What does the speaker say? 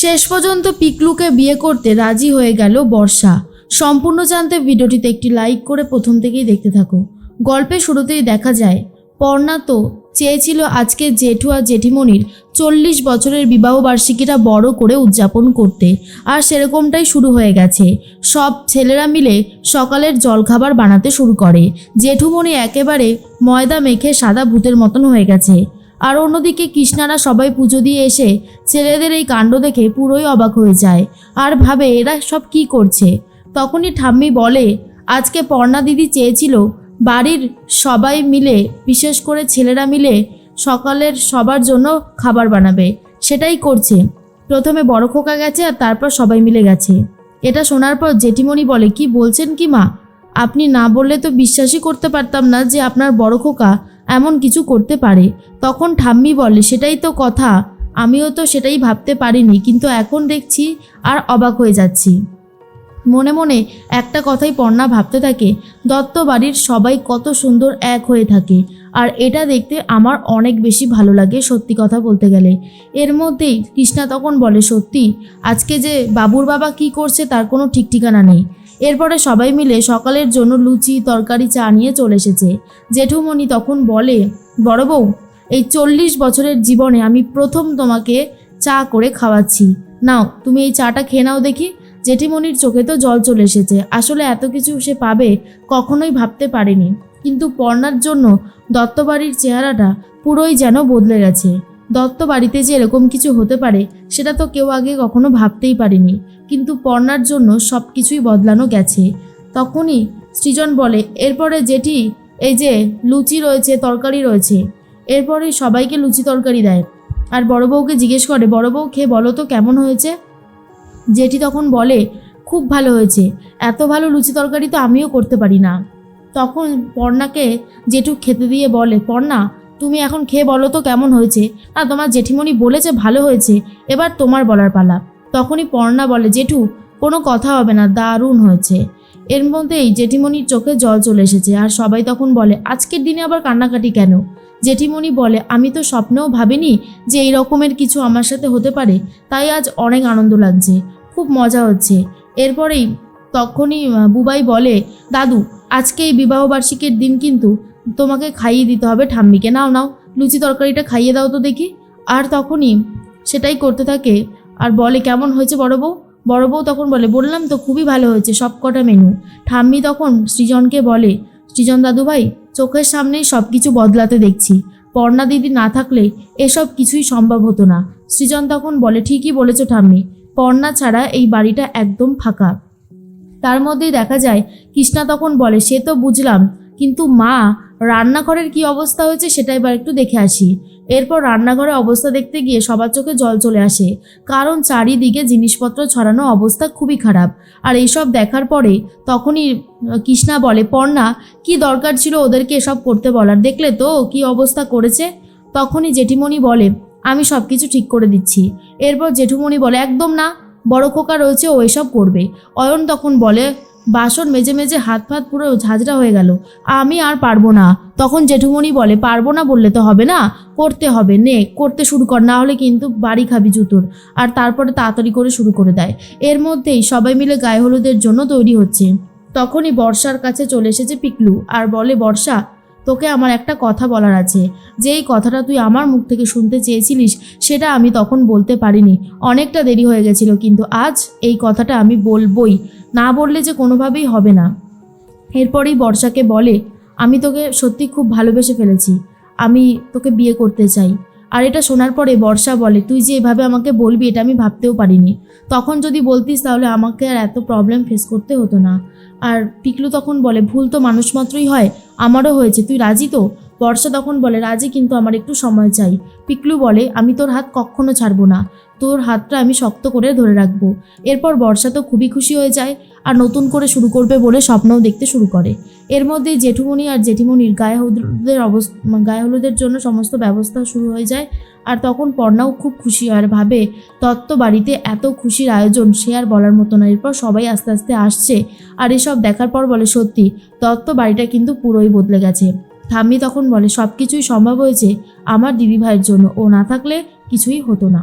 শেষ পর্যন্ত পিকলুকে বিয়ে করতে রাজি হয়ে গেল বর্ষা। সম্পূর্ণ জানতে ভিডিওটিতে একটি লাইক করে প্রথম থেকেই দেখতে থাকো। গল্পের শুরুতেই দেখা যায়, পর্ণা তো চেয়েছিল আজকে জেঠু আর জেঠিমণির চল্লিশ বছরের বিবাহবার্ষিকীটা বড় করে উদযাপন করতে। আর সেরকমটাই শুরু হয়ে গেছে। সব ছেলেরা মিলে সকালের জলখাবার বানাতে শুরু করে। জেঠুমণি একেবারে ময়দা মেখে সাদা ভূতের মতন হয়ে গেছে। আর অন্যদিকে কৃষ্ণারা সবাই পুজো দিয়ে এসে ছেলেদের এই কাণ্ড দেখে পুরোই অবাক হয়ে যায়। আর ভাবে এরা সব কি করছে? তখনই ঠাম্মি বলে, আজকে পর্ণা দিদি চেয়েছিল বাড়ির সবাই মিলে, বিশেষ করে ছেলেরা মিলে সকালের সবার জন্য খাবার বানাবে। সেটাই করছে। প্রথমে বড় খোকা গেছে আর তারপর সবাই মিলে গেছে। এটা শোনার পর জেঠিমণি বলে, কি বলছেন কি মা? আপনি না বললে তো বিশ্বাসই করতে পারতাম না যে আপনার বড় খোকা এমন কিছু করতে পারে। তখন ঠাম্মি বলে, সেটাই তো কথা। আমিও তো সেটাই ভাবতে পারিনি, কিন্তু এখন দেখছি আর অবাক হয়ে যাচ্ছি। মনে মনে একটা কথাই পর্ণা ভাবতে থাকে, দত্ত বাড়ির সবাই কত সুন্দর এক হয়ে থাকে, আর এটা দেখতে আমার অনেক বেশি ভালো লাগে সত্যি কথা বলতে গেলে। এর মধ্যেই কৃষ্ণা তখন বলে, সত্যি, আজকে যে বাবুর বাবা কি করছে তার কোনো ঠিক ঠিকানা নেই। এরপরে সবাই মিলে সকালের জন্য লুচি, তরকারি, চা নিয়ে চলে এসেছে। জেঠুমণি তখন বলে, বড় বউ, এই চল্লিশ বছরের জীবনে আমি প্রথম তোমাকে চা করে খাওয়াচ্ছি। নাও, তুমি এই চাটা খেয়ে নাও দেখি। জেঠিমণির চোখে তো জল চলে এসেছে। আসলে এত কিছু সে পাবে কখনোই ভাবতে পারেনি। কিন্তু পর্ণার জন্য দত্তবাড়ির চেহারাটা পুরোই যেন বদলে গেছে। দত্ত বাড়িতে যে এরকম কিছু হতে পারে, সেটা তো কেউ আগে কখনো ভাবতেই পারেনি। কিন্তু পর্ণার জন্য সব কিছুই বদলানো গেছে। তখনই সৃজন বলে, এরপরে যেটি এই যে লুচি রয়েছে, তরকারি রয়েছে। এরপরে সবাইকে লুচি তরকারি দেয়। আর বড় বউকে জিজ্ঞেস করে, বড় বউ, খেয়ে বলো তো কেমন হয়েছে? যেটি তখন বলে, খুব ভালো হয়েছে। এত ভালো লুচি তরকারি তো আমিও করতে পারি না। তখন পর্ণাকে জেঠু খেতে দিয়ে বলে, পর্ণা তুমি এখন খেয়ে বলো তো কেমন হয়েছে? না তোমার জেঠিমণি বলেছে ভালো হয়েছে। এবার তোমার বলার পালা। তখনই পর্ণা বলে, জেঠু, কোনো কথা হবে না, দারুণ হয়েছে। এর মধ্যেই জেঠিমণির চোখে জল চলে এসেছে আর সবাই তখন বলে, আজকের দিনে আবার কান্নাকাটি কেন? জেঠিমণি বলে, আমি তো স্বপ্নেও ভাবিনি যে এই রকমের কিছু আমার সাথে হতে পারে। তাই আজ অনেক আনন্দ লাগছে। খুব মজা হচ্ছে। এরপরেই তখনই বুবাই বলে, দাদু, আজকে এই বিবাহবার্ষিকীর দিন কিন্তু তোমাকে খাইয়ে দিতে হবে ঠাম্মিকে। নাও নাও, লুচি তরকারিটা খাইয়ে দাও তো দেখি। আর তখনই সেটাই করতে থাকে। আর বলে, কেমন হয়েছে বড় বউ? বড় বউ তখন বলে, বললাম তো খুবই ভালো হয়েছে, সব কটা মেনু। ঠাম্মি তখন সৃজনকে বলে, সৃজন দাদু ভাই, চোখের সামনেই সব কিছু বদলাতে দেখছি। পর্ণা দিদি না থাকলে এসব কিছুই সম্ভব হতো না। সৃজন তখন বলে, ঠিকই বলেছ ঠাম্মি। পর্ণা ছাড়া এই বাড়িটা একদম ফাঁকা। তার মধ্যেই দেখা যায়, কৃষ্ণা তখন বলে, সে তো বুঝলাম, কিন্তু মা রান্নাঘরের কি অবস্থা হয়েছে সেটা এবার একটু দেখে আসি। এরপর রান্নাঘরের অবস্থা দেখতে গিয়ে সবার চোখে জল চলে আসে। কারণ চারিদিকে জিনিসপত্র ছড়ানো অবস্থা খুবই খারাপ। আর এইসব দেখার পরে তখনই কৃষ্ণা বলে, পর্ণা, কি দরকার ছিল ওদেরকে এসব করতে বলার? দেখলে তো কি অবস্থা করেছে? তখনই জেঠিমণি বলে, আমি সব কিছু ঠিক করে দিচ্ছি। এরপর জেঠুমণি বলে, একদম না, বড় খোকা রয়েছে, ও এসব করবে। অয়ন তখন বলে বাসন মেজে মেজে হাত ফাত পুরো ঝাঁঝরা হয়ে গেল। আমি আর পারব না। তখন জেঠুমণি বলে, পারব না বললে তো হবে না। করতে হবে। নে, করতে শুরু কর, না হলে কিন্তু বাড়ি খাবি জুতোর। আর তারপরে তাড়াতাড়ি করে শুরু করে দেয়। এর মধ্যেই সবাই মিলে গায়ে হলুদের জন্য তৈরি হচ্ছে। তখনই বর্ষার কাছে চলে এসেছে পিকলু। আর বলে, বর্ষা তোকে আমার একটা কথা বলার আছে। যেই কথাটা তুই আমার মুখ থেকে শুনতে চেয়েছিলিস, সেটা আমি তখন বলতে পারিনি। অনেকটা দেরি হয়ে গেছিল, কিন্তু আজ এই কথাটা আমি বলবই। না বললে যে কোনোভাবেই হবে না। এরপরেই বর্ষাকে বলে, আমি তোকে সত্যি খুব ভালোবেসে ফেলেছি। আমি তোকে বিয়ে করতে চাই। আর এটা শোনার পরে বর্ষা বলে, তুই যে এভাবে আমাকে বলবি, এটা আমি ভাবতেও পারিনি। তখন যদি বলতিস, তাহলে আমাকে আর এত প্রবলেম ফেস করতে হতো না। আর পিকলু তখন বলে, ভুল তো মানুষ মাত্রই হয়। আমারও হয়েছে। তুই রাজি তো? বর্ষা তখন বলে, রাজি কিন্তু আমার একটু সময় চাই। পিকলু বলে, আমি তোর হাত কখনো ছাড়বো না। তোর হাতটা আমি শক্ত করে ধরে রাখব। এরপর বর্ষা তো খুবই খুশি হয়ে যায় আর নতুন করে শুরু করবে বলে স্বপ্নও দেখতে শুরু করে। এর মধ্যেই জেঠুমণি আর জেঠিমণির গায়ে হলুদের অবস্থা গায়ে হলুদের জন্য সমস্ত ব্যবস্থা শুরু হয়ে যায় আর তখন পর্ণাও খুব খুশি হয় আর ভাবে, তত্ত্ব বাড়িতে এত খুশির আয়োজন সে আর বলার মতো না। এরপর সবাই আস্তে আস্তে আসছে আর এসব দেখার পর বলে, সত্যি, তত্ত্ব বাড়িটা কিন্তু পুরোই বদলে গেছে। ঠাম্মি তখন বলে সব কিছুই সম্ভব হয়েছে আমার দিদিভাইয়ের জন্য। ও না থাকলে কিছুই হতো না।